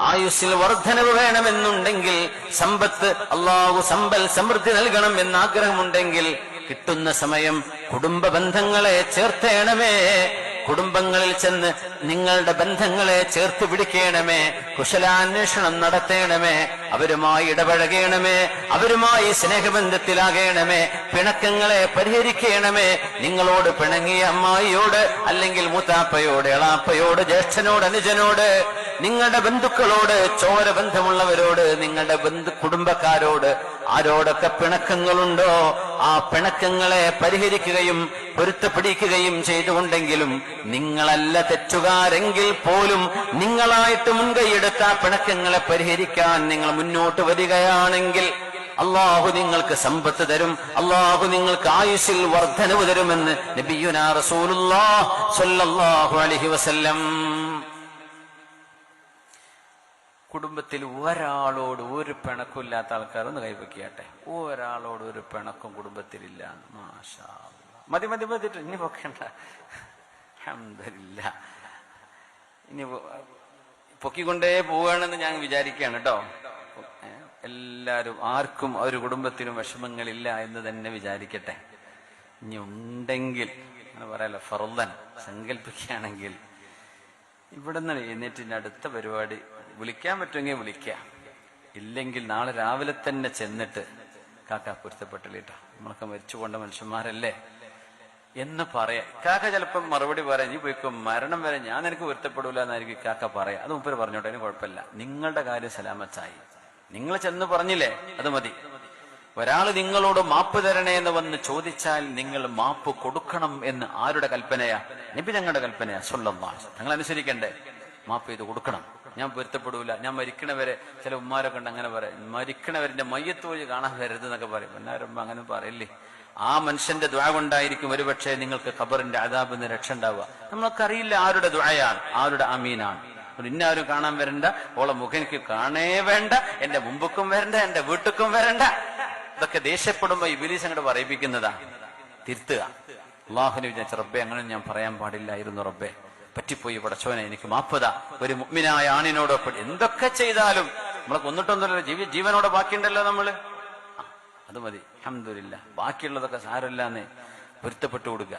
ആയുസ്സിൽ വർദ്ധനവ് വേണമെന്നുണ്ടെങ്കിൽ സമ്പത്ത് അള്ളാഹു സമ്പൽ സമൃദ്ധി നൽകണം എന്ന് ആഗ്രഹമുണ്ടെങ്കിൽ കിട്ടുന്ന സമയം കുടുംബ ബന്ധങ്ങളെ ചേർത്തേണമേ. കുടുംബങ്ങളിൽ ചെന്ന് നിങ്ങളുടെ ബന്ധങ്ങളെ ചേർത്ത് പിടിക്കണമേ. കുശലാന്വേഷണം നടത്തേണമേ. അവരുമായി ഇടപഴകണമേ. അവരുമായി സ്നേഹബന്ധത്തിലാകണമേ. പിണക്കങ്ങളെ പരിഹരിക്കണമേ. നിങ്ങളോട് പിണങ്ങിയ അമ്മായിയോട് അല്ലെങ്കിൽ മൂത്താപ്പയോട് എളാപ്പയോട് ജ്യേഷ്ഠനോട് അനുജനോട് നിങ്ങളുടെ ബന്ധുക്കളോട് ചോര ബന്ധമുള്ളവരോട് നിങ്ങളുടെ ബന്ധു കുടുംബക്കാരോട് ആരോടൊക്കെ പിണക്കങ്ങളുണ്ടോ? ആ പിണക്കങ്ങളെ പരിഹരിക്കുകയും പൊരുത്തപ്പിടിക്കുകയും ചെയ്തുകൊണ്ടെങ്കിലും നിങ്ങളല്ല തെറ്റുകാരെങ്കിൽ പോലും നിങ്ങളായിട്ട് മുൻകൈയെടുത്ത പിണക്കങ്ങളെ പരിഹരിക്കാൻ നിങ്ങൾ മുന്നോട്ട് വരികയാണെങ്കിൽ അള്ളാഹു നിങ്ങൾക്ക് സമ്പത്ത് തരും അള്ളാഹു നിങ്ങൾക്ക് ആയുസിൽ വർധനവ് തരുമെന്ന് നബിയുന റസൂലുള്ളാഹ് സ്വല്ലല്ലാഹു അലൈഹി വസല്ലം കുടുംബത്തിൽ ഒരാളോട് ഒരു പിണക്കും ഇല്ലാത്ത ആൾക്കാർ ഒന്ന് കൈവയ്ക്കട്ടെ. ഒരാളോട് ഒരു പിണക്കും കുടുംബത്തിലില്ല. മാഷാ. മതി മതി മതി ട്ടോ. ഇനി പൊക്കണ്ട. അഹമ്മദില്ല ഇനി പൊക്കിക്കൊണ്ടേ പോവുകയാണെന്ന് ഞാൻ വിചാരിക്കുകയാണ് കേട്ടോ. എല്ലാരും ആർക്കും ഒരു കുടുംബത്തിനും വിഷമങ്ങളില്ല എന്ന് തന്നെ വിചാരിക്കട്ടെ. ഇനി ഉണ്ടെങ്കിൽ എന്ന് പറയാലോ ഫറുദൻ സങ്കല്പിക്കുകയാണെങ്കിൽ ഇവിടെ നിന്ന് എഴുന്നേറ്റിന്റെ അടുത്ത പരിപാടി വിളിക്കാൻ പറ്റുമെങ്കിൽ വിളിക്കാം. ഇല്ലെങ്കിൽ നാളെ രാവിലെ തന്നെ ചെന്നിട്ട് കാക്ക പൊരുത്തപ്പെട്ടില്ലേട്ടാ. നമ്മളൊക്കെ മരിച്ചു കൊണ്ട മനുഷ്യന്മാരല്ലേ? എന്ന് പറയാം. കാക്ക ചിലപ്പം മറുപടി പറയാം. നീ പോയിക്കോ. മരണം വരെ ഞാൻ നിനക്ക് പൊരുത്തപ്പെടില്ല എന്നായിരിക്കും കാക്ക പറയാം. അത് മുപ്പര് പറഞ്ഞോട്ടെ. അതിന് കുഴപ്പമില്ല. നിങ്ങളുടെ കാര്യം സലാമത്തായി നിങ്ങൾ ചെന്ന് പറഞ്ഞില്ലേ? അത് മതി. ഒരാൾ നിങ്ങളോട് മാപ്പ് തരണേ എന്ന് വന്ന് ചോദിച്ചാൽ നിങ്ങൾ മാപ്പ് കൊടുക്കണം എന്ന് ആരുടെ കൽപ്പനയാ? നബി ഞങ്ങളുടെ കൽപ്പനയാ. സ്വന്തം ഞങ്ങൾ അനുസരിക്കണ്ടേ മാപ്പ് ചെയ്ത് കൊടുക്കണം. ഞാൻ പൊരുത്തപ്പെടൂല. ഞാൻ മരിക്കണവരെ ചില ഉമ്മാരൊക്കെ ഉണ്ട് അങ്ങനെ പറയും. മരിക്കണവരെ മയ്യത്ത് പോയി കാണാൻ വരരുത് എന്നൊക്കെ പറയും എന്നാരും അങ്ങനെ പറയില്ലേ? ആ മനുഷ്യന്റെ ദ്വാ കൊണ്ടായിരിക്കും ഒരുപക്ഷെ നിങ്ങൾക്ക് ഖബറിന്റെ അതാബിൽ നിന്ന് രക്ഷ ഉണ്ടാവുക. നമ്മൾക്കറിയില്ല ആരുടെ ദ്വായാണ് ആരുടെ അമീനാണ്. ഇന്നാരും കാണാൻ വരണ്ട ഓളെ മുഖം എനിക്ക് കാണേ വേണ്ട എന്റെ മുമ്പുക്കും വരണ്ട എന്റെ വീട്ടുക്കും വരണ്ട. ഇതൊക്കെ ദേഷ്യപ്പെടുമ്പോ ഇബിലീസ് അങ്ങോട്ട് പറയിപ്പിക്കുന്നതാ. തിരുത്തുക. അള്ളാഹുനെ വിചാരിച്ച റബ്ബെ അങ്ങനെ ഞാൻ പറയാൻ പാടില്ലായിരുന്നു റബ്ബെ. പറ്റിപ്പോയി പടച്ചോനെ എനിക്ക് മാപ്പത. ഒരു മുഗ്മിനായ ആണിനോടൊപ്പം എന്തൊക്കെ ചെയ്താലും നമ്മളെ കൊന്നിട്ടൊന്നുമല്ലോ ജീവ ജീവനോടെ ബാക്കിയുണ്ടല്ലോ നമ്മൾ. അത് മതി. അഹമ്മദില്ല ബാക്കിയുള്ളതൊക്കെ സാരമില്ലാന്ന് പൊരുത്തപ്പെട്ടു കൊടുക്കുക.